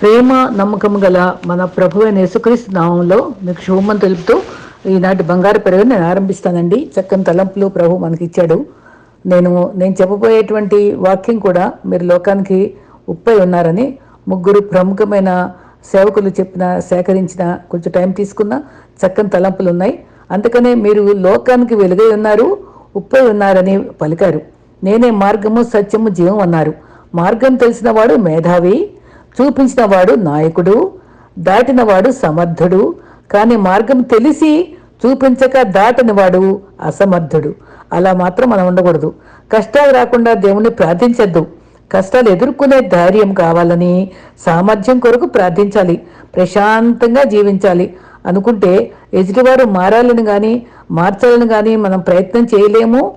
ప్రేమ నమ్మకం గల మన ప్రభు అయిన యేసుక్రీస్తు నామంలో మీకు శుభమని తెలుపుతూ ఈనాటి బంగారు పెరుగు నేను ఆరంభిస్తానండి. చక్కని తలంపులు ప్రభు మనకి ఇచ్చాడు నేను నేను చెప్పబోయేటువంటి వాక్యం కూడా మీరు లోకానికి ఉప్పై ఉన్నారని ముగ్గురు ప్రముఖమైన సేవకులు చెప్పిన సేకరించిన కొంచెం టైం తీసుకున్న చక్కని తలంపులు ఉన్నాయి. అందుకనే మీరు లోకానికి వెలుగై ఉన్నారు ఉప్పై ఉన్నారని పలికారు. నేనే మార్గము సత్యము జీవం అన్నారు. మార్గం తెలిసినవాడు మేధావి చూపించినవాడు నాయకుడు దాటినవాడు సమర్థుడు. కానీ మార్గం తెలిసి చూపించక దాటనివాడు అసమర్థుడు. అలా మాత్రం మనం ఉండకూడదు. కష్టాలు రాకుండా దేవుణ్ణి ప్రార్థించద్దు. కష్టాలు ఎదుర్కొనే ధైర్యం కావాలని సామర్థ్యం కొరకు ప్రార్థించాలి. ప్రశాంతంగా జీవించాలి. అనుకుంటే ఎదుటివారు మారాలని కానీ మార్చాలని కానీ మనం ప్రయత్నం చేయలేము.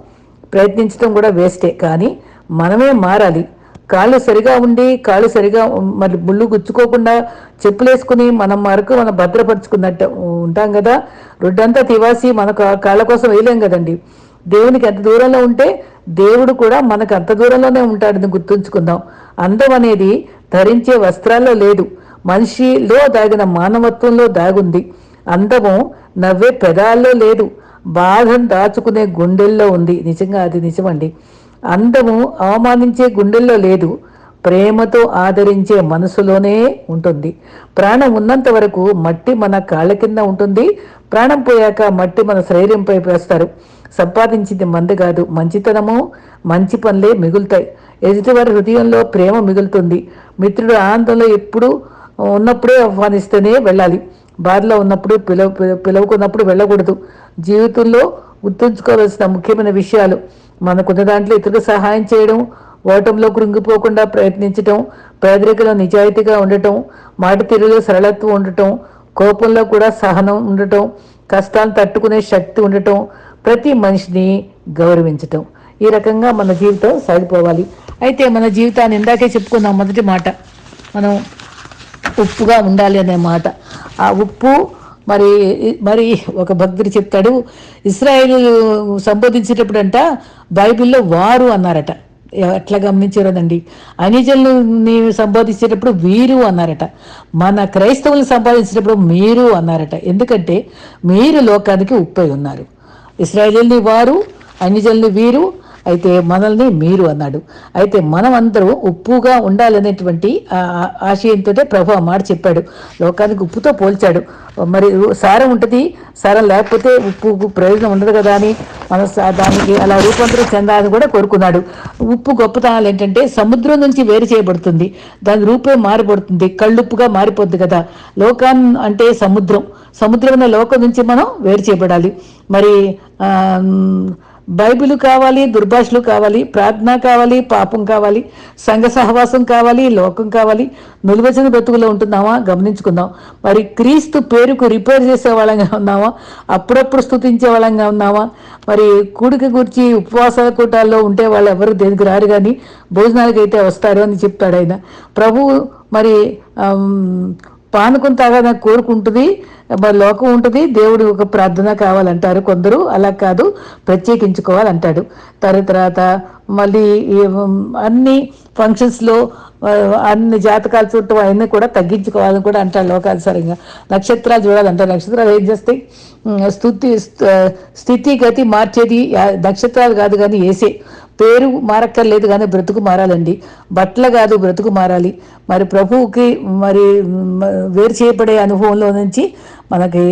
ప్రయత్నించడం కూడా వేస్టే. కానీ మనమే మారాలి. కాళ్ళు సరిగా ఉండి కాళ్ళు సరిగా మరి ముళ్ళు గుచ్చుకోకుండా చెప్పులేసుకుని మనం వరకు మనం భద్రపరుచుకున్నట్టు ఉంటాం కదా. రొడ్డంతా తివాసి మన కా- కాళ్ళ కోసం వేయలేం కదండి. దేవునికి ఎంత దూరంలో ఉంటే దేవుడు కూడా మనకు అంత దూరంలోనే ఉంటాడని గుర్తుంచుకుందాం. అందం అనేది ధరించే వస్త్రాల్లో లేదు. మనిషిలో దాగిన మానవత్వంలో దాగుంది. అందము నవ్వే పెదాల్లో లేదు. బాధను దాచుకునే గుండెల్లో ఉంది. నిజంగా అది నిజమండి. అందము అవమానించే గుండెల్లో లేదు. ప్రేమతో ఆదరించే మనసులోనే ఉంటుంది. ప్రాణం ఉన్నంత వరకు మట్టి మన కాళ్ళ కింద ఉంటుంది. ప్రాణం పోయాక మట్టి మన శరీరంపై వేస్తారు. సంపాదించింది మంది కాదు. మంచితనము మంచి పనులే మిగులుతాయి. ఎదుటివారి హృదయంలో ప్రేమ మిగులుతుంది. మిత్రుడు ఆనందంలో ఎప్పుడు ఉన్నప్పుడే ఆహ్వానిస్తూనే వెళ్ళాలి. బాధలో ఉన్నప్పుడు పిలవ పిలవకున్నప్పుడు వెళ్ళకూడదు. జీవితంలో గుర్తుంచుకోవాల్సిన ముఖ్యమైన విషయాలు మనకున్న దాంట్లో ఇతరులకు సహాయం చేయడం ఓటంలో కృంగిపోకుండా ప్రయత్నించటం పేదరికలో నిజాయితీగా ఉండటం మాట తీరులో సరళత్వం ఉండటం కోపంలో కూడా సహనం ఉండటం కష్టాలను తట్టుకునే శక్తి ఉండటం ప్రతి మనిషిని గౌరవించటం. ఈ రకంగా మన జీవితం సాగిపోవాలి. అయితే మన జీవితాన్ని ఇందాకే చెప్పుకున్నాం మొదటి మాట. మనం ఉప్పుగా ఉండాలి అనే మాట. ఆ ఉప్పు మరి మరి ఒక భక్తుడు చెప్తాడు ఇస్రాయేల్ సంబోధించేటప్పుడు అంట బైబిల్లో వారు అన్నారట. ఎట్లా గమనించారోనండి అనిజల్ని సంబోధించేటప్పుడు వీరు అన్నారట. మన క్రైస్తవులు సంపాదించేటప్పుడు మీరు అన్నారట. ఎందుకంటే మీరు లోకానికి ఉప్పై ఉన్నారు. ఇస్రాయేల్ని వారు అన్యజల్ని వీరు అయితే మనల్ని మీరు అన్నాడు. అయితే మనం అందరూ ఉప్పుగా ఉండాలనేటువంటి ఆశయంతో ప్రభు ఆ మాట చెప్పాడు. లోకానికి ఉప్పుతో పోల్చాడు. మరి సారం ఉంటుంది సారం లేకపోతే ఉప్పుకు ప్రయోజనం ఉండదు కదా అని మన దానికి అలా రూపాంతరం చెందాలని కూడా కోరుకున్నాడు. ఉప్పు గొప్పతనాలు ఏంటంటే సముద్రం నుంచి వేరు చేయబడుతుంది. దాని రూపే మారిపడుతుంది కళ్ళుప్పుగా మారిపోద్ది కదా. లోకాన్ అంటే సముద్రం. సముద్రం అనే లోకం నుంచి మనం వేరు చేయబడాలి. మరి ఆ, బైబిల్ కావాలి దుర్భాషలు కావాలి ప్రార్థన కావాలి పాపం కావాలి సంఘ సహవాసం కావాలి లోకం కావాలి. నులువచన బ్రతుకులో ఉంటున్నామా? గమనించుకుందాం. మరి క్రీస్తు పేరుకు రిపేర్ చేసే వాళ్ళంగా ఉన్నామా? అప్పుడప్పుడు స్తుతించే వాళ్ళంగా ఉన్నామా? మరి కూడిక గురించి ఉపవాస కూటాల్లో ఉంటే వాళ్ళు ఎవరు దేనికి రారు కానీ భోజనాలకు అయితే వస్తారు అని చెప్తాడు ఆయన. ప్రభు మరి పానకం తాగాలని కోరుకుంటుంది మరి లోకం ఉంటుంది దేవుడు ఒక ప్రార్థన కావాలంటారు కొందరు అలా కాదు ప్రత్యేకించుకోవాలంటాడు. తర్వాత మళ్ళీ అన్నీ అన్ని ఫంక్షన్స్లో అన్ని జాతకాలు చుట్టూ అవన్నీ కూడా తగ్గించుకోవాలని కూడా అంటారు లోకాలు సరిగా నక్షత్రాలు చూడాలంటారు నక్షత్రాలు ఏం చేస్తాయి? స్థుతి స్థ- స్థితి గతి మార్చేది నక్షత్రాలు కాదు కానీ వేసే పేరు మారక్కర్లేదు కానీ బ్రతుకు మారాలండి. బట్టల కాదు బ్రతుకు మారాలి. మరి ప్రభువుకి మరి వేరు చేయబడే అనుభవంలో నుంచి మనకి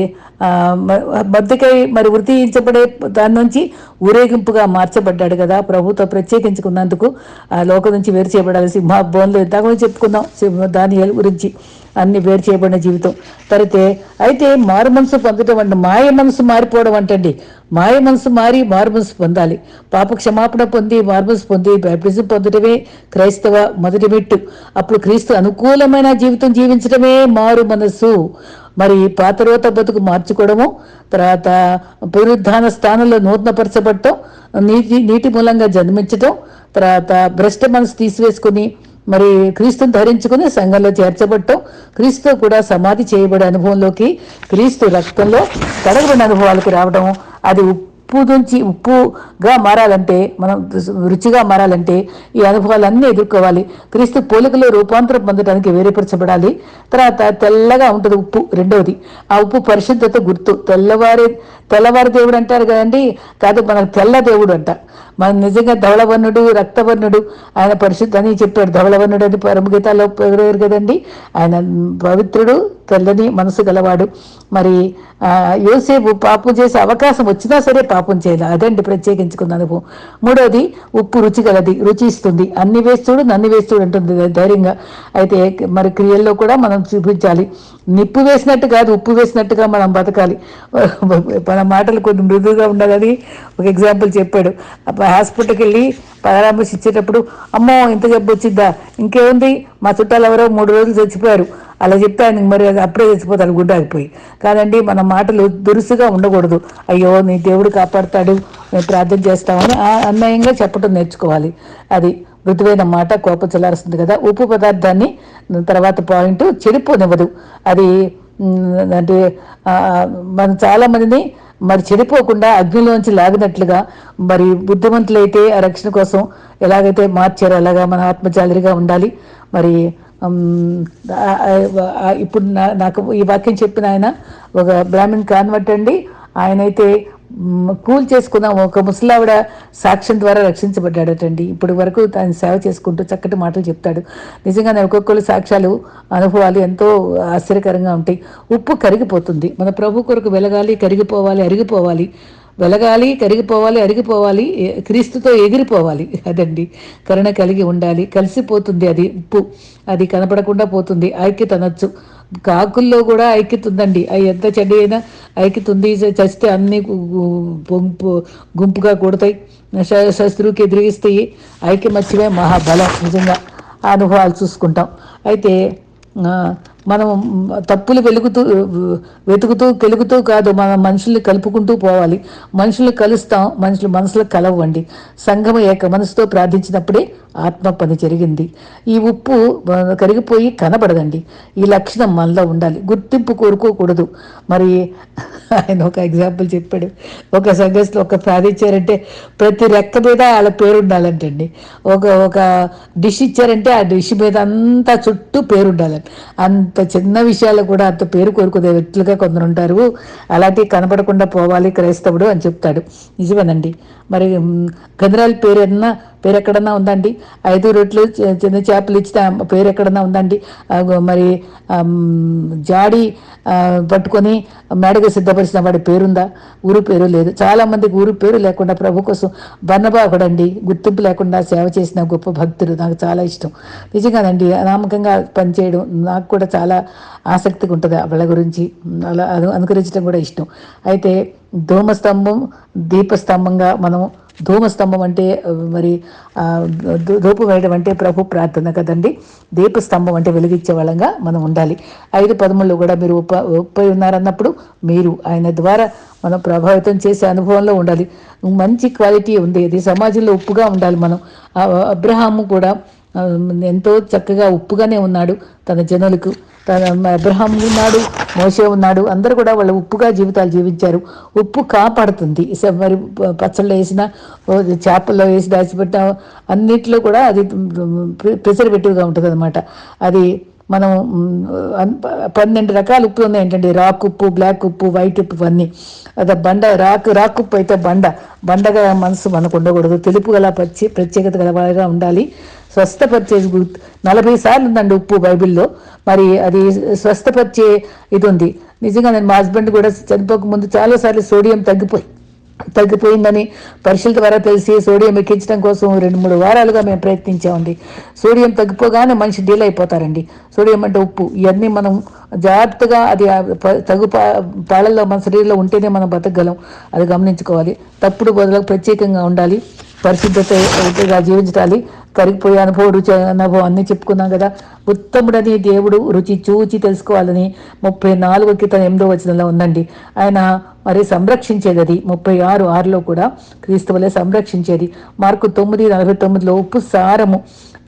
బద్దకై మరి వృత్తించబడే దాని నుంచి ఊరేగింపుగా మార్చబడ్డాడు కదా. ప్రభుతో ప్రత్యేకించుకున్నందుకు ఆ లోకం నుంచి వేరు చేయబడాలి. సింహ బోన్లో ఇందాక కూడా చెప్పుకుందాం సింహ దాని గురించి అన్ని వేరు చేయబడిన జీవితం. తరితే అయితే మారు మనసు పొందడం అంటే మాయ మనసు మారిపోవడం అంటండి. మాయ మనసు మారి మారు మనసు పొందాలి. పాప క్షమాపణ పొంది మారు మనసు పొంది బ్యాప్టిజం పొందడమే క్రైస్తవ మొదటి మెట్టు. అప్పుడు క్రీస్తు అనుకూలమైన జీవితం జీవించడమే మారు మనసు. మరి పాతరోత బతుకు మార్చుకోవడము తర్వాత పునరుద్ధాన స్థానంలో నూతనపరచబడటం నీటి నీటి మూలంగా జన్మించటం తర్వాత భ్రష్ట మనసు తీసివేసుకుని మరి క్రీస్తుని ధరించుకుని సంఘంలో చేర్చబడటం క్రీస్తు కూడా సమాధి చేయబడే అనుభవంలోకి క్రీస్తు రక్తంలో కడగబడిన అనుభవాలకు రావడం అది ఉప్పు నుంచి ఉప్పుగా మారాలంటే మనం రుచిగా మారాలంటే ఈ అనుభవాలన్నీ ఎదుర్కోవాలి. క్రీస్తు పోలికలో రూపాంతరం పొందడానికి వేరేపరచబడాలి. తర్వాత తెల్లగా ఉంటుంది ఉప్పు రెండవది ఆ ఉప్పు పరిశుద్ధత గుర్తు. తెల్లవారి తెల్లవారి దేవుడు అంటారు కదండి కాదు మనకు తెల్ల దేవుడు అంట. మన నిజంగా ధవళవర్ణుడు రక్తవర్ణుడు ఆయన పరిశుద్ధ అని చెప్పాడు. ధవళవర్ణుడు అని పరమగీతాల్లో పేరు కదండి. ఆయన పవిత్రుడు తెల్లని మనసు గలవాడు. మరి యోసేపు పాపం చేసే అవకాశం వచ్చినా సరే పాపం చేయాలి. అదండి ప్రత్యేకించుకున్న అనుభవం. మూడవది ఉప్పు రుచి గలది రుచి ఇస్తుంది. అన్ని వేస్తుడు నన్ను వేస్తుడు అంటుంది. ధైర్యంగా. అయితే మరి క్రియల్లో కూడా మనం చూపించాలి. నిప్పు వేసినట్టు కాదు ఉప్పు వేసినట్టుగా మనం బతకాలి. మన మాటలు కొన్ని మృదువుగా ఉండాలని ఒక ఎగ్జాంపుల్ చెప్పాడు. హాస్పిటల్కి వెళ్ళి పరామర్శించేటప్పుడు అమ్మో ఇంత జబ్బు వచ్చిద్దా ఇంకేముంది? మా చుట్టాలు ఎవరో మూడు రోజులు చచ్చిపోయారు. అలా చెప్తే ఆయనకి మరి అది అప్పుడే చచ్చిపోతాడు గుడ్డాగిపోయి కాదండి మన మాటలు దురుసుగా ఉండకూడదు. అయ్యో నీ దేవుడు కాపాడుతాడు మేము ప్రార్థన చేస్తామని ఆ అన్యాయంగా చెప్పడం నేర్చుకోవాలి. అది మృదువైన మాట కోపం చల్లారుస్తుంది కదా. ఉప్పు పదార్థాన్ని తర్వాత పాయింట్ చెడిపోనివ్వదు. అది అంటే మనం చాలామందిని మరి చెడిపోకుండా అగ్నిలోంచి లాగినట్లుగా మరి బుద్ధిమంతులైతే ఆ రక్షణ కోసం ఎలాగైతే మార్చారో అలాగా మన ఆత్మజాలిగా ఉండాలి. మరి ఇప్పుడు నా- నాకు ఈ వాక్యం చెప్పిన ఆయన ఒక బ్రాహ్మణ్ కాన్వర్ట్ అండి. ఆయనైతే కూల్ చేసుకున్న ఒక ముసలావిడ సాక్ష్యం ద్వారా రక్షించబడ్డాడటండి. ఇప్పటి వరకు తాను సేవ చేసుకుంటూ చక్కటి మాటలు చెప్తాడు. నిజంగానే ఒక్కొక్కరు సాక్ష్యాలు అనుభవాలు ఎంతో ఆశ్చర్యకరంగా ఉంటాయి. ఉప్పు కరిగిపోతుంది. మన ప్రభు కొరకు వెలగాలి కరిగిపోవాలి అరిగిపోవాలి. వెలగాలి కరిగిపోవాలి అరిగిపోవాలి క్రీస్తుతో ఎగిరిపోవాలి. అదండి. కరుణ కలిగి ఉండాలి. కలిసిపోతుంది అది ఉప్పు. అది కనపడకుండా పోతుంది. ఐక్యత అనొచ్చు. కాకుల్లో కూడా ఐక్యత ఉందండి. అవి ఎంత చెడ్డ అయినా ఐకి ఉంది చస్తే అన్ని గుంపు గుంపుగా కొడతాయి. శత్రువుకి ఎదిరిగిస్తాయి ఐక్యమత్యమే మహాబలం. నిజంగా అనుభవాలు చూసుకుంటాం. అయితే మనం తప్పులు వెలుగుతూ వెతుకుతూ కెలుగుతూ కాదు మన మనుషుల్ని కలుపుకుంటూ పోవాలి. మనుషులు కలుస్తాం మనుషులు మనసులో కలవండి. సంఘము ఏక మనసుతో ప్రార్థించినప్పుడే ఆత్మ పని జరిగింది. ఈ ఉప్పు కరిగిపోయి కనబడదండి. ఈ లక్షణం మనలో ఉండాలి. గుర్తింపు కోరుకోకూడదు. మరి ఆయన ఒక ఎగ్జాంపుల్ చెప్పాడు. ఒక సంఘస్థలో ఒక ప్రార్థించారంటే ప్రతి రెక్క మీద వాళ్ళ పేరు ఉండాలంటండి. ఒక ఒక డిష్ ఇచ్చారంటే ఆ డిష్ మీద అంతా చుట్టూ పేరు ఉండాలంట అంత చిన్న విషయాలు కూడా అంత పేరు కోరుకునే వ్యక్తులుగా కొందరు ఉంటారు. అలాంటివి కనపడకుండా పోవాలి క్రైస్తవుడు అని చెప్తాడు. నిజమేనండి. మరి మ్, గంధరాల పేరు ఏదన్నా పేరు ఎక్కడన్నా ఉందండి. ఐదు రొట్లు చిన్న చేపలు ఇచ్చిన పేరు ఎక్కడన్నా ఉందండి మరి జాడి పట్టుకొని మేడగా సిద్ధపరిచిన వాడి పేరుందా? ఊరు పేరు లేదు. చాలామందికి ఊరు పేరు లేకుండా ప్రభు కోసం బన్నబా ఒకడండి గుర్తింపు లేకుండా సేవ చేసిన గొప్ప భక్తుడు. నాకు చాలా ఇష్టం. నిజంగానండి అనామకంగా పనిచేయడం నాకు కూడా చాలా ఆసక్తిగా ఉంటుంది వాళ్ళ గురించి. అలా అనుకరించడం కూడా ఇష్టం. అయితే ధూమస్తంభం దీపస్తంభంగా మనం ధూమస్తంభం అంటే మరి ధూపం వేయడం అంటే ప్రభు ప్రార్థన కదండి. దీపస్తంభం అంటే వెలిగించే వాళ్ళంగా మనం ఉండాలి. ఐదు పదముల్లో కూడా మీరు ఉప ఉప్పై ఉన్నారన్నప్పుడు మీరు ఆయన ద్వారా మనం ప్రభావితం చేసే అనుభవంలో ఉండాలి. మంచి క్వాలిటీ ఉంది. ఇది సమాజంలో ఉప్పుగా ఉండాలి మనం. అబ్రహాము కూడా ఎంతో చక్కగా ఉప్పుగానే ఉన్నాడు తన జనులకు. తన అబ్రహాం ఉన్నాడు మోసే ఉన్నాడు అందరూ కూడా వాళ్ళు ఉప్పుగా జీవితాలు జీవించారు. ఉప్పు కాపాడుతుంది. మరి పచ్చళ్ళు వేసిన చేపల్లో వేసి దాచిపెట్టిన అన్నిట్లో కూడా అది ప్రిజర్వేటివ్గా ఉంటుంది అనమాట అది మనం పన్నెండు రకాల ఉప్పులు ఉన్నాయి ఏంటంటే రాక్ ఉప్పు బ్లాక్ ఉప్పు వైట్ ఉప్పు అన్నీ అదే బండ రాక్ రాక్ ఉప్పు అయితే బండ. బండగా మనసు మనకు ఉండకూడదు. తెలుపు గల ప్రత్యే ప్రత్యేకత గలవాగా ఉండాలి. స్వస్థపరిచే నలభై సార్లు ఉందండి ఉప్పు బైబిల్లో. మరి అది స్వస్థపరిచే ఇది ఉంది. నిజంగా నేను మా హస్బెండ్ కూడా చనిపోక ముందు చాలాసార్లు సోడియం తగ్గిపోయి తగ్గిపోయిందని పరిశీలన ద్వారా తెలిసి సోడియం ఎక్కించడం కోసం రెండు మూడు వారాలుగా మేము ప్రయత్నించామండి సోడియం తగ్గిపోగానే మనిషి డీల్ అయిపోతారండి. సోడియం అంటే ఉప్పు. ఇవన్నీ మనం జాగ్రత్తగా అది ప- తగు పాలల్లో మన శరీరంలో ఉంటేనే మనం బతకగలం. అది గమనించుకోవాలి. తప్పుడు బదులకు ప్రత్యేకంగా ఉండాలి. పరిశుద్ధతగా జీవించాలి కరిగిపోయే అనుభవం రుచి అనుభవం అన్నీ చెప్పుకున్నాం కదా. ఉత్తముడని దేవుడు రుచి చూచి తెలుసుకోవాలని ముప్పై నాలుగు క్రితం ఎనిమిదో వచనంలో ఉందండి. ఆయన మరి సంరక్షించేది అది ముప్పై ఆరు ఆరులో కూడా క్రీస్తు వలె సంరక్షించేది. మార్కు తొమ్మిది నలభై తొమ్మిదిలో ఉప్పు సారము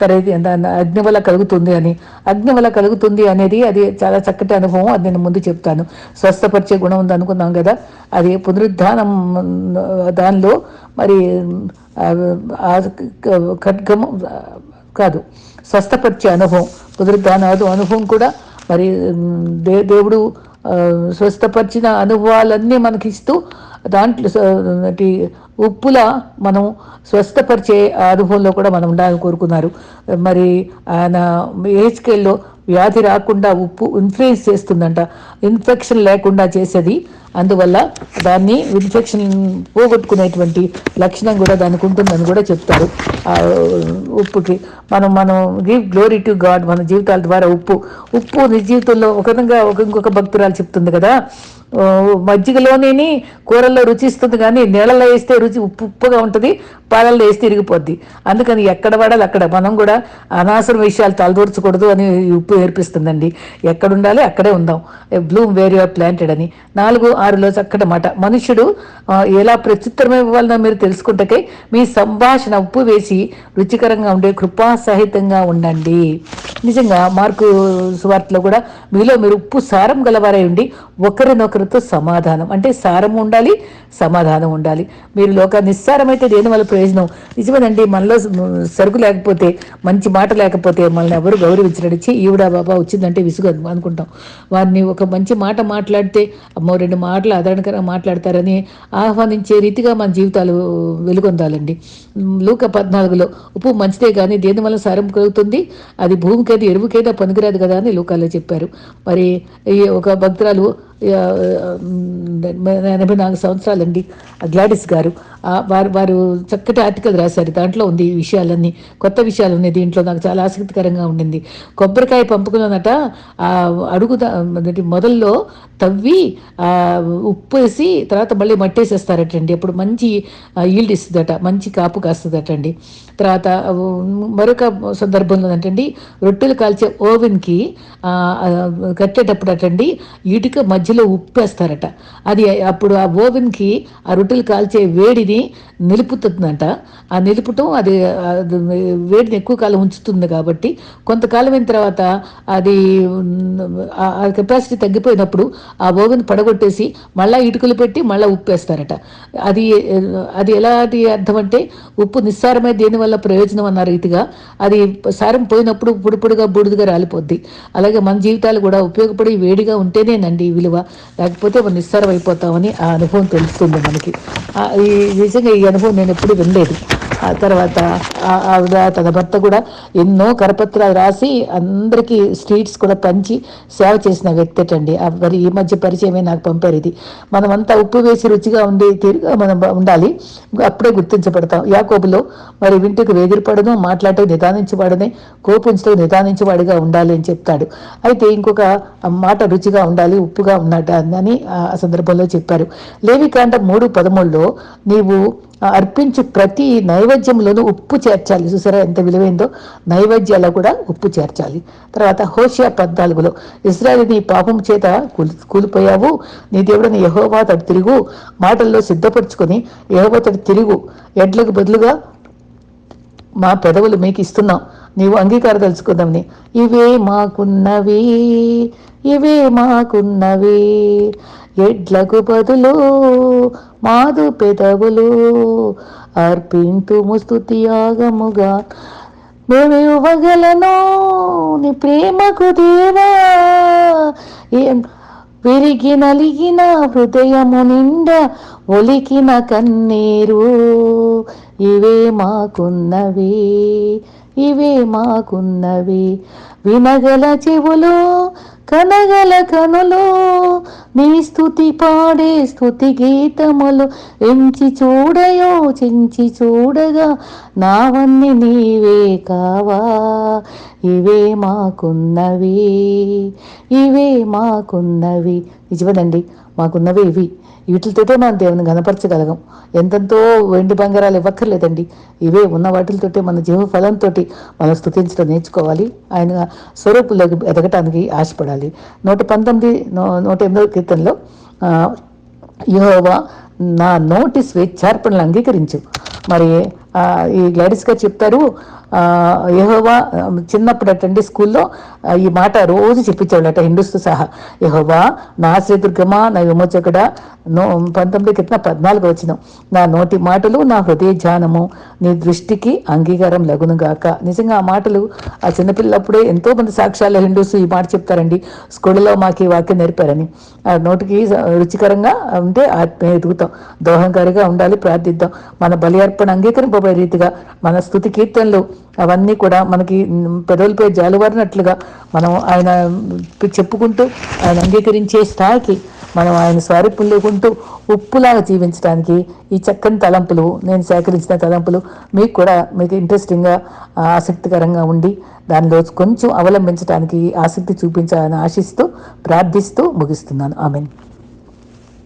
తర్వాత అగ్ని వల్ల కలుగుతుంది అని. అగ్ని వల్ల కలుగుతుంది అనేది అది చాలా చక్కటి అనుభవం. అది నేను ముందు చెప్తాను. స్వస్థపరిచే గుణం ఉంది అనుకున్నాం కదా. అది పునరుద్ధానం దానిలో మరి ఖడ్గము కాదు స్వస్థపరిచే అనుభవం. పునరుద్ధానాదు అనుభవం కూడా మరి దే దేవుడు స్వస్థపరిచిన అనుభవాలన్నీ మనకిస్తూ దాంట్లో ఉప్పుల మనం స్వస్థపరిచే అనుభవంలో కూడా మనం ఉండాలని కోరుకున్నారు. మరి ఆయన ఏజ్కేల్లో వ్యాధి రాకుండా ఉప్పు ఇన్ఫ్లుయెన్స్ చేస్తుందంట. ఇన్ఫెక్షన్ లేకుండా చేసేది. అందువల్ల దాన్ని ఇన్ఫెక్షన్ పోగొట్టుకునేటువంటి లక్షణం కూడా దానికి ఉంటుందని కూడా చెప్తారు. ఉప్పుకి మనం మనం గివ్ గ్లోరీ టు గాడ్ మన జీవితాల ద్వారా ఉప్పు. ఉప్పు నిజ జీవితంలో ఒక విధంగా ఒక ఇంకొక భక్తురాలు చెప్తుంది కదా. మజ్జిగలోనే కూరల్లో రుచిస్తుంది కానీ నీళ్ళలో వేస్తే రుచి ఉప్పు ఉప్పుగా ఉంటుంది పాలల్లో వేస్తే తిరిగిపోద్ది అందుకని ఎక్కడ పడాలి అక్కడ మనం కూడా అనవసర విషయాలు తలదూర్చకూడదు అని ఉప్పు ఏర్పిస్తుందండి ఎక్కడ ఉండాలి అక్కడే ఉందాం. బ్లూమ్ వేర్ యువర్ ప్లాంటెడ్ అని. నాలుగు ఆరులో చక్కటి మాట. మనుషుడు ఎలా ప్రత్యుత్తరం ఇవ్వాలనో మీరు తెలుసుకుంటే మీ సంభాషణ ఉప్పు వేసి రుచికరంగా ఉండే కృపాసహితంగా ఉండండి. నిజంగా మార్కు సువార్తలో కూడా మీలో మీరు ఉప్పు సారం గలవారై ఉండి ఒకరినొకరితో సమాధానం. అంటే సారం ఉండాలి సమాధానం ఉండాలి. మీరు లోక నిస్సారమైతే దేని వల్ల ప్రయోజనం? నిజమేనండి మనలో సరుకు లేకపోతే మంచి మాట లేకపోతే మనల్ని ఎవరు గౌరవించడచ్చి ఈవిడ బాబా వచ్చిందంటే విసుగు అనుకుంటాం. వారిని ఒక మంచి మాట మాట్లాడితే అమ్మో రెండు మాటలు ఆదరణకరంగా మాట్లాడతారని ఆహ్వానించే రీతిగా మన జీవితాలు వెలుగొందాలండి. లూక పద్నాలుగులో ఉప్పు మంచిదే కానీ దేని వల్ల సారం కలుగుతుంది? అది భూమికైతే ఎరువుకైతే పనికిరాదు కదా అని లోకాల్లో చెప్పారు. మరి ఒక భక్తురాలు ఎనభై నాలుగు సంవత్సరాలండి. గ్లాడిస్ గారు. వారు వారు చక్కటి ఆర్టికల్ రాశారు. దాంట్లో ఉంది ఈ విషయాలన్నీ. కొత్త విషయాలు ఉన్నాయి. దీంట్లో నాకు చాలా ఆసక్తికరంగా ఉండింది. కొబ్బరికాయ పంపుకున్నట అడుగు మొదల్లో తవ్వి ఉప్పు వేసి తర్వాత మళ్ళీ మట్టేసేస్తారటండి. అప్పుడు మంచి ఈల్డ్ ఇస్తుందట. మంచి కాపు కాస్తుందటండి. తర్వాత మరొక సందర్భంలో అంటండి రొట్టెలు కాల్చే ఓవెన్కి కట్టేటప్పుడు అటండి ఇటుక మధ్యలో ఉప్పేస్తారట. అది అప్పుడు ఆ ఓవెన్కి ఆ రొట్టెలు కాల్చే వేడిని నిలుపుతుందంట. ఆ నిలుపుటం అది వేడిని ఎక్కువ కాలం ఉంచుతుంది కాబట్టి కొంతకాలం అయిన తర్వాత అది ఆ కెపాసిటీ తగ్గిపోయినప్పుడు ఆ ఓవెన్ పడగొట్టేసి మళ్ళీ ఇటుకలు పెట్టి మళ్ళీ ఉప్పేస్తారట. అది అది ఎలాంటి అర్థం అంటే ఉప్పు నిస్సారమై దేనివల్ల ప్రయోజనం అన్న రీతిగా అది సారం పోయినప్పుడు పొడిపొడిగా బూడిదిగా రాలిపోద్ది. అలాగే మన జీవితాలు కూడా ఉపయోగపడి వేడిగా ఉంటేనేనండి విలువ. లేకపోతే మనం నిస్సారం అయిపోతామని ఆ అనుభవం తెలుస్తుంది మనకి. ఈ నిజంగా ఈ అనుభవం నేను ఎప్పుడు వినలేదు. ఆ తర్వాత ఆవిడ తన భర్త కూడా ఎన్నో కరపత్రాలు రాసి అందరికీ స్ట్రీట్స్ కూడా పంచి సేవ చేసిన వ్యక్తి అండి. మరి ఈ మధ్య పరిచయమే నాకు పంపారు ఇది. మనమంతా ఉప్పు వేసి రుచిగా ఉండే తీరుగా మనం ఉండాలి. అప్పుడే గుర్తించబడతాం. యాకోబులో మరి వింటికి వేదిరిపడను మాట్లాడే నిదానించబడనే కోపించడం నిదానించవాడిగా ఉండాలి అని చెప్తాడు. అయితే ఇంకొక మాట రుచిగా ఉండాలి ఉప్పుగా ఉన్నట అని ఆ సందర్భంలో చెప్పారు. లేవికాండ మూడు పదమూడులో నీవు అర్పించు ప్రతి నైవేద్యంలోనూ ఉప్పు చేర్చాలి. చూసారా ఎంత విలువైందో? నైవేద్యాల్లో కూడా ఉప్పు చేర్చాలి. తర్వాత హోషియా పద్నాలుగులో ఇస్రాయల్ నీ పాపం చేత కూలిపోయావు. నీ దేవుడిని యహోవా తడు తిరుగు. మాటల్లో సిద్ధపరచుకొని యహోవా తడు తిరుగు. ఎడ్లకు బదులుగా మా పెదవులు మీకు ఇస్తున్నాం. నీవు అంగీకారం తెలుసుకుందాంని ఇవే మాకున్నవి ఇవే మాకున్నవి. ఎడ్లకు బదులు మాదు పెదవులు అర్పింతుము స్థుతియాగముగా మేము ఇవ్వగలను నీ ప్రేమకు దేవా ఏం విరిగి నలిగిన హృదయము నిండా ఒలికిన కన్నీరు. ఇవే మాకున్నవి ఇవే మాకున్నవి. వినగల చెవులు కనగల కనులు. నీ స్థుతి పాడే స్థుతి గీతములు ఎంచి చూడయో చించి చూడగా నావన్నీ నీవే కావా. ఇవే మాకున్నవి ఇవే మాకున్నవి. నిజమేనండి మాకున్నవి ఇవి. వీటితోటే మనం దేవుని గనపరచగలగం ఎంతెంతో వెండి బంగారాలు ఇవ్వక్కర్లేదండి. ఇవే ఉన్న వాటితోటే మన జీవ ఫలంతో మనం స్థుతించడం నేర్చుకోవాలి. ఆయన స్వరూపులోకి ఎదగటానికి ఆశపడాలి. నూట పంతొమ్మిది నూట ఎనిమిదవ కీర్తనలో యహోవా నా నోటి స్వేచ్ఛార్పణలు అంగీకరించు. మరి ఈ గ్లాడిస్గా చెప్తారు యహోవా చిన్నప్పుడు అటండి స్కూల్లో ఈ మాట రోజు చెప్పించేవాళ్ళట హిందూస్తో సహా. యహోవా నా శ్రీదుర్గమా నా విమోచకుడ నో పంతొమ్మిది క్రితం పద్నాలుగు వచ్చిన నా నోటి మాటలు నా హృదయ ధ్యానము నీ దృష్టికి అంగీకారం లగునుగాక. నిజంగా ఆ మాటలు ఆ చిన్నపిల్లప్పుడే ఎంతో మంది సాక్ష్యాలు హిందూస్ ఈ మాట చెప్తారండి. స్కూల్లో మాకు ఈ వాక్యం నేర్పారని. ఆ నోటికి రుచికరంగా ఉంటే ఆత్మీయ ఎదుగుతాం. దోహంకారిగా ఉండాలి ప్రార్థిద్దాం. మన బలి అర్పణ అంగీకరింపబడే రీతిగా మన స్థుతి కీర్తనలు అవన్నీ కూడా మనకి పెదవులపై జాలువారినట్లుగా మనం ఆయన చెప్పుకుంటూ ఆయన అంగీకరించే స్థాయికి మనం ఆయన స్వారూప్యం లేకుంటూ ఉప్పులాగా జీవించడానికి ఈ చక్కని తలంపులు నేను సేకరించిన తలంపులు మీకు కూడా మీకు ఇంట్రెస్టింగ్గా ఆసక్తికరంగా ఉండి దానిలో కొంచెం అవలంబించడానికి ఆసక్తి చూపించాలని ఆశిస్తూ ప్రార్థిస్తూ ముగిస్తున్నాను. ఆమెను.